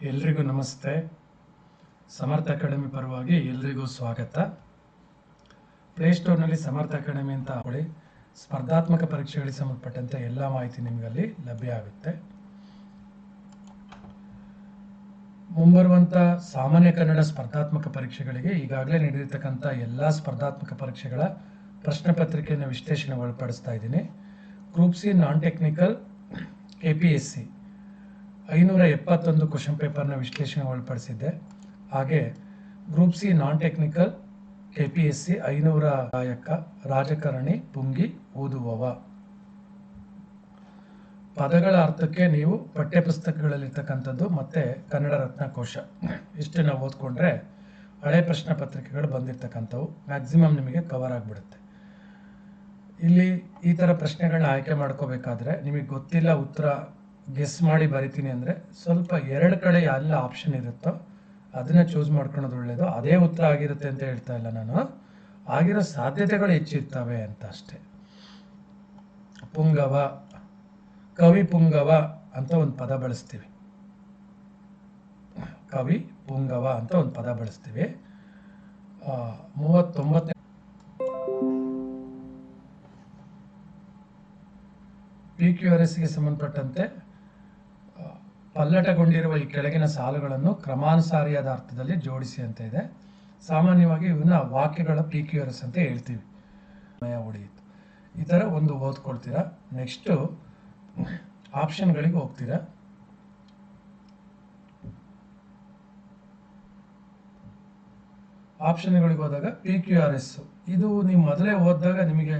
ಎಲ್ರಿಗೂ ನಮಸ್ತೆ. ಸಮರ್ಥ ಅಕಾಡೆಮಿ ಪರವಾಗಿ ಎಲ್ರಿಗೂ ಸ್ವಾಗತ. ಪ್ಲೇಸ್ಟೋರ್ನಲ್ಲಿ ಸಮರ್ಥ ಅಕಾಡೆಮಿ ಅಂತ ಹಾಕೊಳ್ಳಿ ಸ್ಪರ್ಧಾತ್ಮಕ ಪರೀಕ್ಷೆಗಳಿಗೆ ಸಂಬಂಧಪಟ್ಟಂತೆ ಎಲ್ಲ ಮಾಹಿತಿ ನಿಮಗಲ್ಲಿ ಲಭ್ಯ ಆಗುತ್ತೆ. ಮುಂಬರುವಂಥ ಸಾಮಾನ್ಯ ಕನ್ನಡ ಸ್ಪರ್ಧಾತ್ಮಕ ಪರೀಕ್ಷೆಗಳಿಗೆ ಈಗಾಗಲೇ ನೀಡಿರ್ತಕ್ಕಂಥ ಎಲ್ಲ ಸ್ಪರ್ಧಾತ್ಮಕ ಪರೀಕ್ಷೆಗಳ ಪ್ರಶ್ನೆ ಪತ್ರಿಕೆಯನ್ನು ವಿಶ್ಲೇಷಣೆ ಒಳಪಡಿಸ್ತಾ ಇದ್ದೀನಿ. Group C non technical A P S C ಐನೂರ ಎಪ್ಪತ್ತೊಂದು ಕ್ವಶನ್ ಪೇಪರ್ನ ವಿಶ್ಲೇಷಣೆ ಒಳಪಡಿಸಿದ್ದೆ ಹಾಗೆ group C non technical K P S C ಐನೂರ ಗಾಯಕ ರಾಜಕಾರಣಿ ಪುಂಗಿ ಓದುವವ. ಪದಗಳ ಅರ್ಥಕ್ಕೆ ನೀವು ಪಠ್ಯಪುಸ್ತಕಗಳಲ್ಲಿರ್ತಕ್ಕಂಥದ್ದು ಮತ್ತೆ ಕನ್ನಡ ರತ್ನಕೋಶ. ಇಷ್ಟನ್ನ ಓದ್ಕೊಂಡ್ರೆ ಹಳೆ ಪ್ರಶ್ನೆ ಪತ್ರಿಕೆಗಳು ಬಂದಿರ್ತಕ್ಕಂಥವು. ಮ್ಯಾಕ್ಸಿಮಮ್ ನಿಮಗೆ ಕವರ್ ಆಗಿಬಿಡುತ್ತೆ. ಇಲ್ಲಿ ಈ ಥರ ಪ್ರಶ್ನೆಗಳನ್ನ ಆಯ್ಕೆ ಮಾಡ್ಕೋಬೇಕಾದ್ರೆ ನಿಮಗೆ ಗೊತ್ತಿಲ್ಲ ಉತ್ತರ ಗೆಸ್ ಮಾಡಿ ಬರಿತೀನಿ ಅಂದರೆ ಸ್ವಲ್ಪ ಎರಡು ಕಡೆ ಎಲ್ಲ ಆಪ್ಷನ್ ಇರುತ್ತೋ, ಅದನ್ನ ಚೂಸ್ ಮಾಡ್ಕೊಳೋದು ಒಳ್ಳೆಯದು ಅದೇ ಉತ್ತರ ಆಗಿರುತ್ತೆ ಅಂತ ಹೇಳ್ತಾ ಇಲ್ಲ ನಾನು. ಆಗಿರೋ ಸಾಧ್ಯತೆಗಳು ಹೆಚ್ಚಿರ್ತವೆ ಅಂತ ಅಷ್ಟೇ. ಪುಂಗವ, ಕವಿ ಪುಂಗವ ಅಂತ ಒಂದು ಪದ ಬಳಸ್ತೀವಿ. ಕವಿ ಪುಂಗವ ಅಂತ ಒಂದು ಪದ ಬಳಸ್ತೀವಿ. ಮೂವತ್ತೊಂಬತ್ತನೇ ಪಿ ಕ್ಯೂ ಆರ್ ಎಸ್ಗೆ ಸಂಬಂಧಪಟ್ಟಂತೆ ಪಲ್ಲಟಗೊಂಡಿರುವ ಈ ಕೆಳಗಿನ ಸಾಲುಗಳನ್ನು ಕ್ರಮಾನುಸಾರಿಯಾದ ಅರ್ಥದಲ್ಲಿ ಜೋಡಿಸಿ ಅಂತ ಇದೆ. ಸಾಮಾನ್ಯವಾಗಿ ಇವನ್ನ ವಾಕ್ಯಗಳ ಪಿ ಎಸ್ ಅಂತ ಹೇಳ್ತೀವಿ. ಸಮಯ ಉಳಿಯಿತು. ಈ ಥರ ಒಂದು ಓದ್ಕೊಳ್ತೀರಾ? ನೆಕ್ಸ್ಟು ಆಪ್ಷನ್ಗಳಿಗೆ ಹೋಗ್ತೀರಾ? ಆಪ್ಷನ್ಗಳಿಗೆ ಹೋದಾಗ ಪಿ ಕ್ಯೂ ಆರ್ ಎಸ್ ಇದು ನೀವು ಮೊದಲೇ ಓದಿದಾಗ ನಿಮಗೆ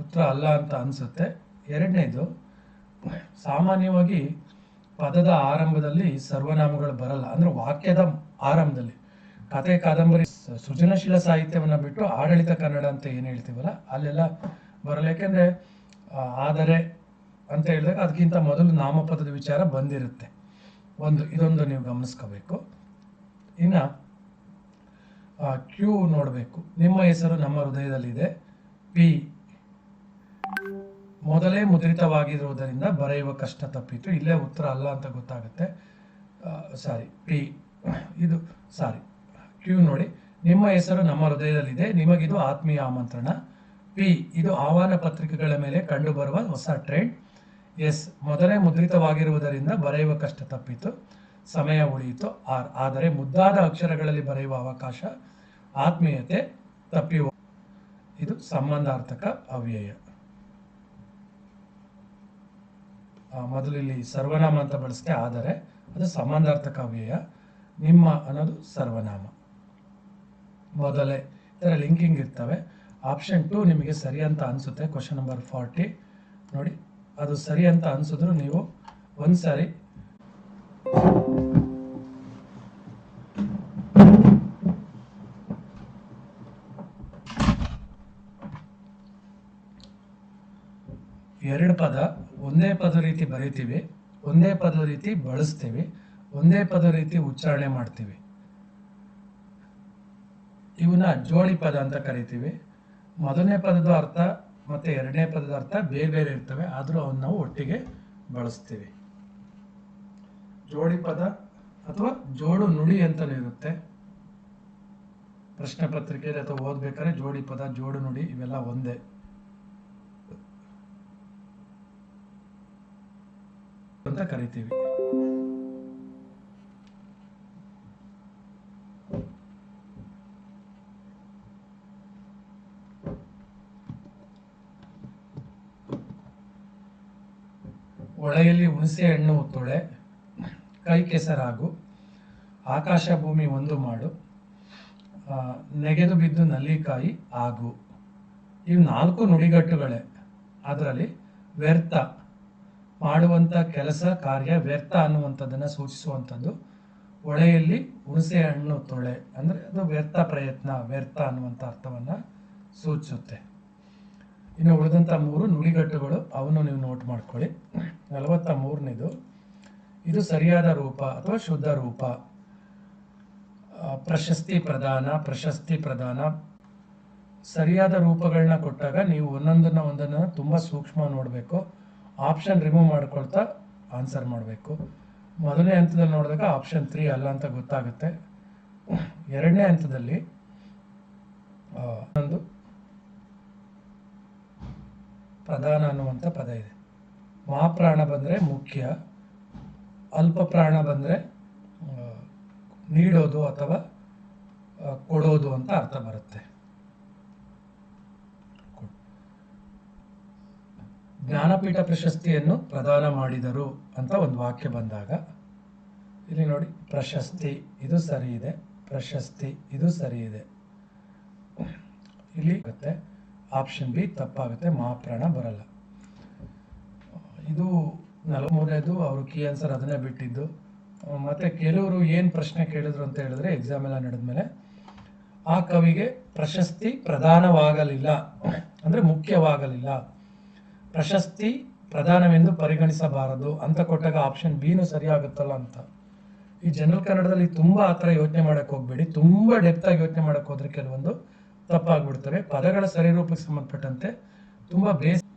ಉತ್ತರ ಅಲ್ಲ ಅಂತ ಅನಿಸುತ್ತೆ. ಎರಡನೇದು, ಸಾಮಾನ್ಯವಾಗಿ ಪದದ ಆರಂಭದಲ್ಲಿ ಸರ್ವನಾಮಗಳು ಬರಲ್ಲ. ಅಂದ್ರೆ ವಾಕ್ಯದ ಆರಂಭದಲ್ಲಿ. ಕತೆ ಕಾದಂಬರಿ, ಸೃಜನಶೀಲ ಸಾಹಿತ್ಯವನ್ನ ಬಿಟ್ಟು ಆಡಳಿತ ಕನ್ನಡ ಅಂತ ಏನು ಹೇಳ್ತೀವಲ್ಲ, ಅಲ್ಲೆಲ್ಲ ಬರಲ್ಲ. ಯಾಕೆಂದ್ರೆ ಆದರೆ ಅಂತ ಹೇಳಿದಾಗ ಅದಕ್ಕಿಂತ ಮೊದಲು ನಾಮಪದದ ವಿಚಾರ ಬಂದಿರುತ್ತೆ. ಒಂದು, ಇದೊಂದು ನೀವು ಗಮನಿಸ್ಕೋಬೇಕು. ಇನ್ನ ಕ್ಯೂ ನೋಡಬೇಕು. ನಿಮ್ಮ ಹೆಸರು, ನಮ್ಮ ಹೃದಯದಲ್ಲಿದೆ. ಪಿ ಮೊದಲೇ ಮುದ್ರಿತವಾಗಿರುವುದರಿಂದ ಬರೆಯುವ ಕಷ್ಟ ತಪ್ಪಿತು. ಇಲ್ಲೇ ಉತ್ತರ ಅಲ್ಲ ಅಂತ ಗೊತ್ತಾಗುತ್ತೆ. ಸಾರಿ ಪಿ ಇದು ಸಾರಿ ಕ್ಯೂ ನೋಡಿ. ನಿಮ್ಮ ಹೆಸರು ನಮ್ಮ ಹೃದಯದಲ್ಲಿದೆ. ನಿಮಗಿದು ಆತ್ಮೀಯ ಆಮಂತ್ರಣ. ಪಿ ಇದು ಆಹ್ವಾನ ಪತ್ರಿಕೆಗಳ ಮೇಲೆ ಕಂಡುಬರುವ ಹೊಸ ಟ್ರೆಂಡ್. ಎಸ್ ಮೊದಲೇ ಮುದ್ರಿತವಾಗಿರುವುದರಿಂದ ಬರೆಯುವ ಕಷ್ಟ ತಪ್ಪಿತು. ಸಮಯ ಉಳಿಯಿತು. ಆರ್ ಆದರೆ ಮುದ್ದಾದ ಅಕ್ಷರಗಳಲ್ಲಿ ಬರೆಯುವ ಅವಕಾಶ, ಆತ್ಮೀಯತೆ ತಪ್ಪಿ ಇದು ಸಂಬಂಧಾರ್ಥಕ ಅವ್ಯಯ ಆ, ಮೊದಲು ಇಲ್ಲಿ ಸರ್ವನಾಮ ಅಂತ ಬಳಸ್ತೆ ಆದರೆ ಅದು ಸಂಬಂಧಾರ್ಥಕ ಅವ್ಯಯ ನಿಮ್ಮ ಅನ್ನೋದು ಸರ್ವನಾಮ. ಮೊದಲೇ ಥರ ಲಿಂಕಿಂಗ್ ಇರ್ತವೆ. ಆಪ್ಷನ್ ಟು ನಿಮಗೆ ಸರಿ ಅಂತ ಅನಿಸುತ್ತೆ, ಕ್ವಶನ್ ನಂಬರ್ ಫಾರ್ಟಿ. ನೋಡಿ, ಅದು ಸರಿ ಅಂತ ಅನ್ಸಿದ್ರು ನೀವು ಒಂದ್ಸರಿ ಎರಡು ಪದ. ಒಂದೇ ಪದ ರೀತಿ ಬರಿತೀವಿ, ಒಂದೇ ಪದ ರೀತಿ ಬಳಸ್ತೀವಿ, ಒಂದೇ ಪದ ರೀತಿ ಉಚ್ಚಾರಣೆ ಮಾಡ್ತೀವಿ. ಇವನ್ನ ಜೋಡಿ ಪದ ಅಂತ ಕರಿತೀವಿ. ಮೊದಲನೇ ಪದದ ಅರ್ಥ ಮತ್ತೆ ಎರಡನೇ ಪದದ ಅರ್ಥ ಬೇರೆ ಬೇರೆ ಇರ್ತವೆ, ಆದರೂ ಅವನ್ನ ನಾವು ಒಟ್ಟಿಗೆ ಬಳಸ್ತೀವಿ. ಜೋಡಿ ಪದ ಅಥವಾ ಜೋಡು ನುಡಿ ಅಂತಲೂ ಇರುತ್ತೆ. ಪ್ರಶ್ನೆ ಪತ್ರಿಕೆಯಲ್ಲಿ ಅಥವಾ ಓದ್ಬೇಕಾದ್ರೆ ಜೋಡಿ ಪದ, ಜೋಡು ನುಡಿ ಇವೆಲ್ಲ ಒಂದೇ. ಅಂತ ಕರಿತೀವಿ. ಒಳೆಯಲ್ಲಿ ಹುಣಸೆ ಹಣ್ಣು ತೊಳೆ ಕೈ ಕೆಸರಾಗು ಆಕಾಶ ಭೂಮಿ ಒಂದು ಮಾಡು ನೆಗೆದು ಬಿದ್ದು ನಲ್ಲಿಕಾಯಿ ಆಗು. ಇವು ನಾಲ್ಕು ನುಡಿಗಟ್ಟುಗಳೇ. ಅದರಲ್ಲಿ ವ್ಯರ್ಥ. ಮಾಡುವಂಥ ಕೆಲಸ, ಕಾರ್ಯ ವ್ಯರ್ಥ ಅನ್ನುವಂಥದ್ದನ್ನ ಸೂಚಿಸುವಂಥದ್ದು. ಹೊಳೆಯಲ್ಲಿ ಹುಣಸೆ ಹಣ್ಣು ತೊಳೆ ಅಂದ್ರೆ ಅದು ವ್ಯರ್ಥ ಪ್ರಯತ್ನ, ವ್ಯರ್ಥ ಅನ್ನುವಂಥ ಅರ್ಥವನ್ನ ಸೂಚಿಸುತ್ತೆ. ಇನ್ನು ಉಳಿದಂಥ ಮೂರು ನುಡಿಗಟ್ಟುಗಳು, ಅವನ್ನು ನೀವು ನೋಟ್ ಮಾಡ್ಕೊಳ್ಳಿ. ನಲವತ್ತ ಮೂರನೇದು ಇದು ಸರಿಯಾದ ರೂಪ ಅಥವಾ ಶುದ್ಧ ರೂಪ? ಪ್ರಶಸ್ತಿ ಪ್ರದಾನ ಪ್ರಶಸ್ತಿ ಪ್ರದಾನ. ಸರಿಯಾದ ರೂಪಗಳನ್ನ ಕೊಟ್ಟಾಗ ನೀವು ಒಂದೊಂದನ್ನ ಒಂದನ್ನ ತುಂಬಾ ಸೂಕ್ಷ್ಮ ನೋಡಬೇಕು. ಆಪ್ಷನ್ ರಿಮೂವ್ ಮಾಡ್ಕೊಳ್ತಾ ಆನ್ಸರ್ ಮಾಡಬೇಕು. ಮೊದಲನೇ ಹಂತದಲ್ಲಿ ನೋಡಿದಾಗ ಆಪ್ಷನ್ ತ್ರೀ ಅಲ್ಲ ಅಂತ ಗೊತ್ತಾಗುತ್ತೆ. ಎರಡನೇ ಹಂತದಲ್ಲಿ ಒಂದು ಪ್ರಧಾನ ಅನ್ನುವಂಥ ಪದ ಇದೆ. ಮಹಾಪ್ರಾಣ ಬಂದರೆ ಮುಖ್ಯ. ಅಲ್ಪ ಪ್ರಾಣ ಬಂದರೆ ನೀಡೋದು ಅಥವಾ ಕೊಡೋದು ಅಂತ ಅರ್ಥ ಬರುತ್ತೆ. ಜ್ಞಾನಪೀಠ ಪ್ರಶಸ್ತಿಯನ್ನು ಪ್ರದಾನ ಮಾಡಿದರು ಅಂತ ಒಂದು ವಾಕ್ಯ ಬಂದಾಗ, ಇಲ್ಲಿ ನೋಡಿ, ಪ್ರಶಸ್ತಿ, ಇದು ಸರಿ ಇದೆ, ಪ್ರಶಸ್ತಿ, ಇದು ಸರಿ ಇದೆ. ಇಲ್ಲಿ ಆಗುತ್ತೆ, ಆಪ್ಷನ್ ಬಿ, ತಪ್ಪಾಗುತ್ತೆ ಮಹಾಪ್ರಾಣ ಬರಲ್ಲ. ಇದು ನಲವತ್ಮೂರನೇದು ಅವರು ಕೀ ಆನ್ಸರ್ ಅದನ್ನೇ ಬಿಟ್ಟಿದ್ದು. ಮತ್ತು ಕೆಲವರು ಏನು ಪ್ರಶ್ನೆ ಕೇಳಿದ್ರು ಅಂತ ಹೇಳಿದ್ರೆ ಎಕ್ಸಾಮ್ ಎಲ್ಲ ನಡೆದ್ಮೇಲೆ, ಆ ಕವಿಗೆ ಪ್ರಶಸ್ತಿ ಪ್ರದಾನವಾಗಲಿಲ್ಲ, ಅಂದ್ರೆ ಮುಖ್ಯವಾಗಲಿಲ್ಲ. ಪ್ರಶಸ್ತಿ ಪ್ರಧಾನವೆಂದು ಪರಿಗಣಿಸಬಾರದು. ಅಂತ ಕೊಟ್ಟಾಗ ಆಪ್ಷನ್ ಬಿನು ಸರಿಯಾಗುತ್ತಲ್ಲ ಅಂತ. ಈ ಜನರಲ್ ಕನ್ನಡದಲ್ಲಿ ತುಂಬಾ ಆ ಥರ ಯೋಚನೆ ಮಾಡಕ್ ಹೋಗ್ಬೇಡಿ. ತುಂಬಾ ಡೆಪ್ತ್ ಆಗಿ ಯೋಚನೆ ಮಾಡಕ್ ಹೋದ್ರೆ ಕೆಲವೊಂದು ತಪ್ಪಾಗ್ಬಿಡ್ತವೆ. ಪದಗಳ ಸರಿ ರೂಪಕ್ಕೆ ಸಂಬಂಧಪಟ್ಟಂತೆ ತುಂಬಾ ಬೇಸ್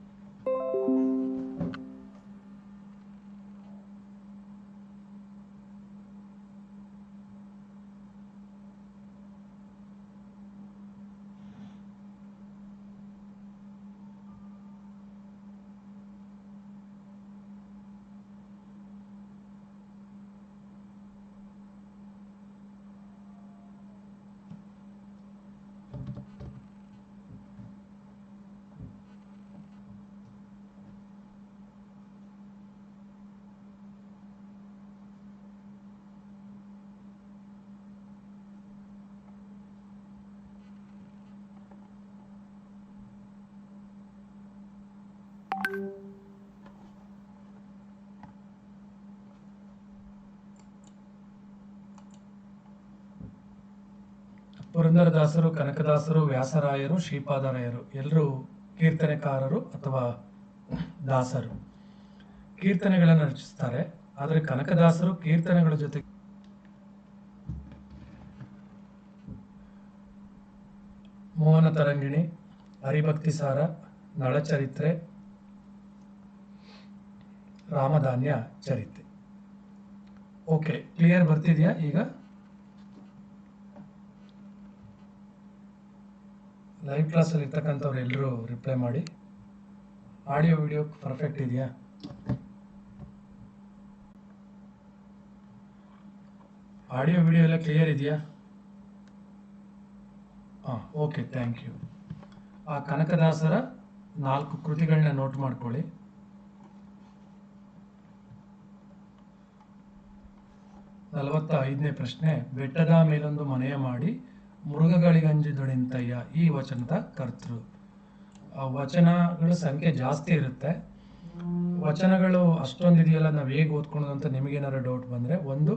ಪುರಂದರದಾಸರು ಕನಕದಾಸರು, ವ್ಯಾಸರಾಯರು, ಶ್ರೀಪಾದರಾಯರು, ಎಲ್ಲರೂ ಕೀರ್ತನೆಕಾರರು ಅಥವಾ ದಾಸರು. ಕೀರ್ತನೆಗಳನ್ನು ರಚಿಸ್ತಾರೆ. ಆದರೆ ಕನಕದಾಸರು ಕೀರ್ತನೆಗಳ ಜೊತೆ ಮೋಹನ ತರಂಗಿಣಿ, ಹರಿಭಕ್ತಿ ಸಾರ, ನಳಚರಿತ್ರೆ, ರಾಮಧಾನ್ಯ ಚರಿತ್ರೆ. ಓಕೆ, ಕ್ಲಿಯರ್ ಬರ್ತಿದೆಯಾ ಈಗ? ಲೈವ್ ಕ್ಲಾಸಲ್ಲಿ ಇರ್ತಕ್ಕಂಥವ್ರು ಎಲ್ಲರೂ ರಿಪ್ಲೈ ಮಾಡಿ. ಆಡಿಯೋ ವಿಡಿಯೋ ಪರ್ಫೆಕ್ಟ್ ಇದೆಯಾ? ಆಡಿಯೋ ವಿಡಿಯೋ ಎಲ್ಲ ಕ್ಲಿಯರ್ ಇದೆಯಾ? ಹಾಂ ಓಕೆ ಥ್ಯಾಂಕ್ ಯು ಆ ಕನಕದಾಸರ ನಾಲ್ಕು ಕೃತಿಗಳನ್ನ ನೋಟ್ ಮಾಡ್ಕೊಳ್ಳಿ. ನಲವತ್ತ ಐದನೇ ಪ್ರಶ್ನೆ, ಬೆಟ್ಟದ ಮೇಲೊಂದು ಮನೆಯ ಮಾಡಿ ಮೃಗಗಳಿಗಂಜಿದೊಡೆಂತಯ್ಯ ಈ ವಚನದ ಕರ್ತೃ. ಆ ವಚನಗಳ ಸಂಖ್ಯೆ ಜಾಸ್ತಿ ಇರುತ್ತೆ. ವಚನಗಳು ಅಷ್ಟೊಂದು ಇದೆಯಲ್ಲ, ನಾವು ಹೇಗೆ ಓದ್ಕೊಳ್ಳೋದು ಅಂತ ನಿಮಗೇನಾದ್ರು ಡೌಟ್ ಬಂದರೆ ಒಂದು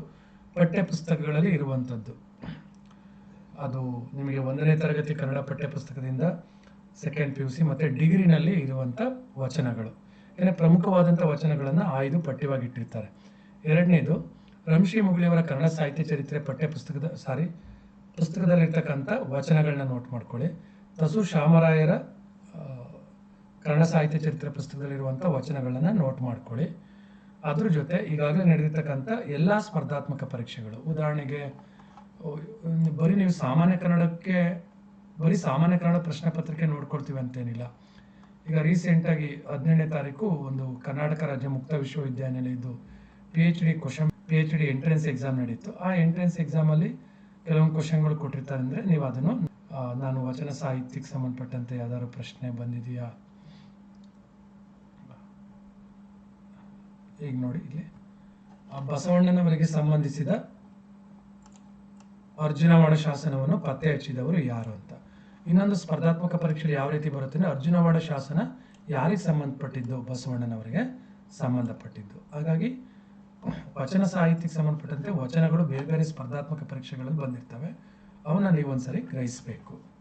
ಪಠ್ಯ ಪುಸ್ತಕಗಳಲ್ಲಿ ಇರುವಂಥದ್ದು ಅದು ನಿಮಗೆ ಒಂದನೇ ತರಗತಿ ಕನ್ನಡ ಪಠ್ಯ ಪುಸ್ತಕದಿಂದ ಸೆಕೆಂಡ್ ಪಿ ಯು ಸಿ ಮತ್ತು ಡಿಗ್ರಿನಲ್ಲಿ ಇರುವಂಥ ವಚನಗಳು. ಏನೇ ಪ್ರಮುಖವಾದಂಥ ವಚನಗಳನ್ನು ಆಯ್ದು ಪಠ್ಯವಾಗಿಟ್ಟಿರ್ತಾರೆ. ಎರಡನೇದು, ರಂಶಿ ಮುಗುಳಿಯವರ ಕನ್ನಡ ಸಾಹಿತ್ಯ ಚರಿತ್ರೆ ಪಠ್ಯ ಪುಸ್ತಕದ ಸಾರಿ ಪುಸ್ತಕದಲ್ಲಿರ್ತಕ್ಕಂಥ ವಚನಗಳನ್ನ ನೋಟ್ ಮಾಡ್ಕೊಳ್ಳಿ. ತಸು ಶ್ಯಾಮರಾಯರ ಕನ್ನಡ ಸಾಹಿತ್ಯ ಚರಿತ್ರೆ ಪುಸ್ತಕದಲ್ಲಿರುವಂಥ ವಚನಗಳನ್ನು ನೋಟ್ ಮಾಡ್ಕೊಳ್ಳಿ. ಅದ್ರ ಜೊತೆ ಈಗಾಗಲೇ ನಡೆದಿರ್ತಕ್ಕಂಥ ಎಲ್ಲ ಸ್ಪರ್ಧಾತ್ಮಕ ಪರೀಕ್ಷೆಗಳು. ಉದಾಹರಣೆಗೆ ಬರೀ ನೀವು ಸಾಮಾನ್ಯ ಕನ್ನಡಕ್ಕೆ, ಬರೀ ಸಾಮಾನ್ಯ ಕನ್ನಡ ಪ್ರಶ್ನೆ ಪತ್ರಿಕೆ ನೋಡ್ಕೊಳ್ತೀವಿ ಅಂತೇನಿಲ್ಲ. ಈಗ ರೀಸೆಂಟಾಗಿ ಹದಿನೇಳನೇ ತಾರೀಕು ಒಂದು ಕರ್ನಾಟಕ ರಾಜ್ಯ ಮುಕ್ತ ವಿಶ್ವವಿದ್ಯಾನಿಲಯದ್ದು P H D question P H D entrance exam ನಡೀತು ಆ ಎಂಟ್ರೆನ್ಸ್ ಎಕ್ಸಾಮಲ್ಲಿ ಕೆಲವೊಂದು ಕ್ವಶನ್ಗಳು ಕೊಟ್ಟಿರ್ತಾರೆ ಅಂದರೆ ನೀವು ಅದನ್ನು ನಾನು ವಚನ ಸಾಹಿತ್ಯಕ್ಕೆ ಸಂಬಂಧಪಟ್ಟಂತೆ ಯಾವ್ದಾದ್ರು ಪ್ರಶ್ನೆ ಬಂದಿದೆಯಾ? ಈಗ ನೋಡಿ ಇಲ್ಲಿ. ಬಸವಣ್ಣನವರಿಗೆ ಸಂಬಂಧಿಸಿದ ಅರ್ಜುನವಾಡ ಶಾಸನವನ್ನು ಪತ್ತೆ ಹಚ್ಚಿದವರು ಯಾರು ಅಂತ. ಇನ್ನೊಂದು ಸ್ಪರ್ಧಾತ್ಮಕ ಪರೀಕ್ಷೆಯಲ್ಲಿ ಯಾವ ರೀತಿ ಬರುತ್ತೆ ಅಂದ್ರೆ ಅರ್ಜುನವಾಡ ಶಾಸನ ಯಾರಿಗೆ ಸಂಬಂಧಪಟ್ಟಿದ್ದು? ಬಸವಣ್ಣನವರಿಗೆ ಸಂಬಂಧಪಟ್ಟಿದ್ದು. ಹಾಗಾಗಿ ವಚನ ಸಾಹಿತ್ಯಕ್ಕೆ ಸಂಬಂಧಪಟ್ಟಂತೆ ವಚನಗಳು ಬೇರೆ ಬೇರೆ ಸ್ಪರ್ಧಾತ್ಮಕ ಪರೀಕ್ಷೆಗಳಲ್ಲಿ ಬಂದಿರ್ತವೆ. ಅವನ್ನ ನೀವು ಒಂದ್ಸರಿ ಗ್ರಹಿಸಬೇಕು.